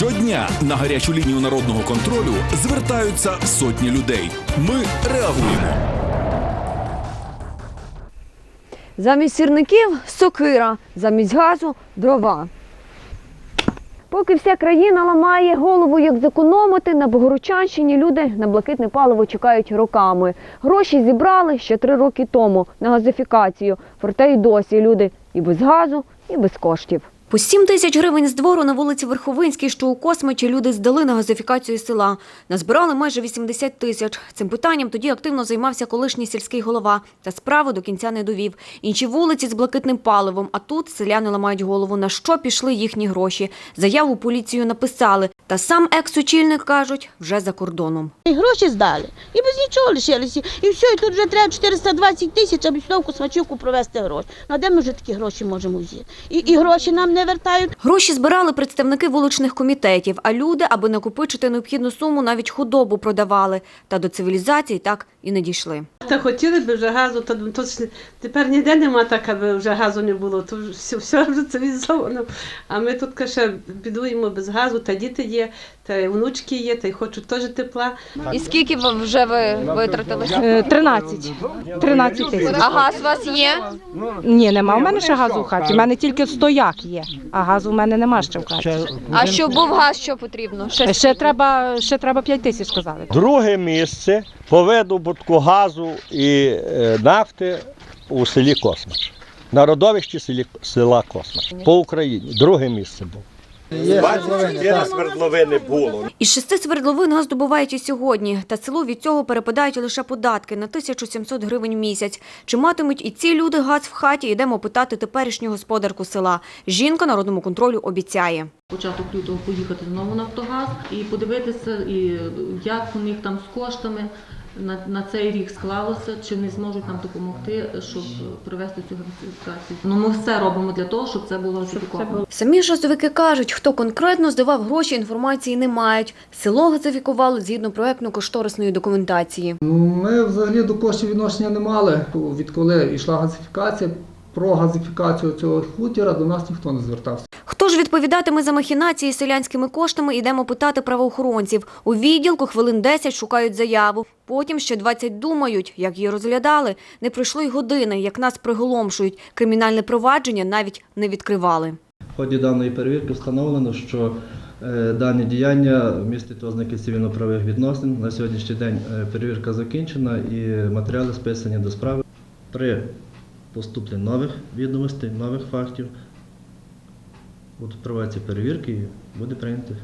Щодня на гарячу лінію народного контролю звертаються сотні людей. Ми реагуємо. Замість сірників сокира, замість газу дрова. Поки вся країна ламає голову, як зекономити, на Богородчанщині люди на блакитне паливо чекають роками. Гроші зібрали ще три роки тому на газифікацію. Проте й досі люди і без газу, і без коштів. По 7 тисяч гривень з двору на вулиці Верховинській, що у Космичі, люди здали на газифікацію села. Назбирали майже 80 тисяч. Цим питанням тоді активно займався колишній сільський голова. Та справу до кінця не довів. Інші вулиці з блакитним паливом, а тут селяни ламають голову, на що пішли їхні гроші. Заяву поліцію написали. Та сам екс-очільник, кажуть, вже за кордоном. І гроші здали. І без нічого лишилися. І все, і тут вже треба 420 тисяч, аби сюди в Космачівку провести гроші. Ну а де ми вже такі гроші можемо взяти? І, і гроші нам не вертають. Гроші збирали представники вуличних комітетів, а люди, аби накопичити необхідну суму, навіть худобу продавали. Та до цивілізації так і не дійшли. Та хотіли б вже газу, то, то тепер ніде нема так, аби вже газу не було, то все, все вже цивілізовано. А ми тут ще бідуємо без газу, та діти є, та й внучки є, та й хочуть теж тепла. І скільки вже ви витратили? Е, 13. 13 тисяч. А газ у вас є? Ні, нема. У мене ще газу в хаті. У мене тільки стояк є, а газу в мене нема ще в хаті. А щоб був газ, що потрібно? Е, Ще треба, ще треба 5 тисяч сказали. Друге місце по видобутку газу і е, нафти у селі Космач. На родовищі селі, села Космач. По Україні. Друге місце було. 24 свердловини було. Із шести свердловин газ добувають і сьогодні, та селу від цього перепадають лише податки на 1700 гривень в місяць. Чи матимуть і ці люди газ в хаті, йдемо питати теперішню господарку села. Жінка народному контролю обіцяє. початок лютого поїхати знову Нафтогаз і подивитися, і як у них там з коштами на, на цей рік склалося, чи вони зможуть нам допомогти, щоб провести цю газифікацію. Ну ми все робимо для того, щоб це було газифіковано. Самі ж газовики кажуть, хто конкретно здавав гроші, інформації не мають. Село газифікували згідно проектно-кошторисної документації. Ну, Ми взагалі до коштів відношення не мали. Відколи йшла газифікація, про газифікацію цього хутора до нас ніхто не звертався. Відповідатиме за махінації з селянськими коштами, йдемо питати правоохоронців. У відділку хвилин 10 шукають заяву. Потім ще 20 думають, як її розглядали. Не пройшло й години, як нас приголомшують. Кримінальне провадження навіть не відкривали. В ході даної перевірки встановлено, що е, дані діяння містять ознаки цивільно-правових відносин. На сьогоднішній день е, перевірка закінчена і матеріали списані до справи. При поступленні нових відомостей, нових фактів будуть проводитися перевірки і буде прийнято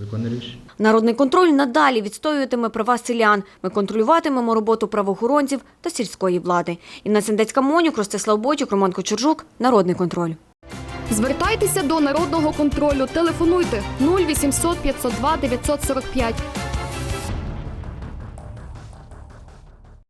законне рішення. Народний контроль надалі відстоюватиме права селян. Ми контролюватимемо роботу правоохоронців та сільської влади. Інна Сендецька Монюк, Ростислав Бочук, Роман Кочержук. Народний контроль. Звертайтеся до народного контролю. Телефонуйте 0800 502 945.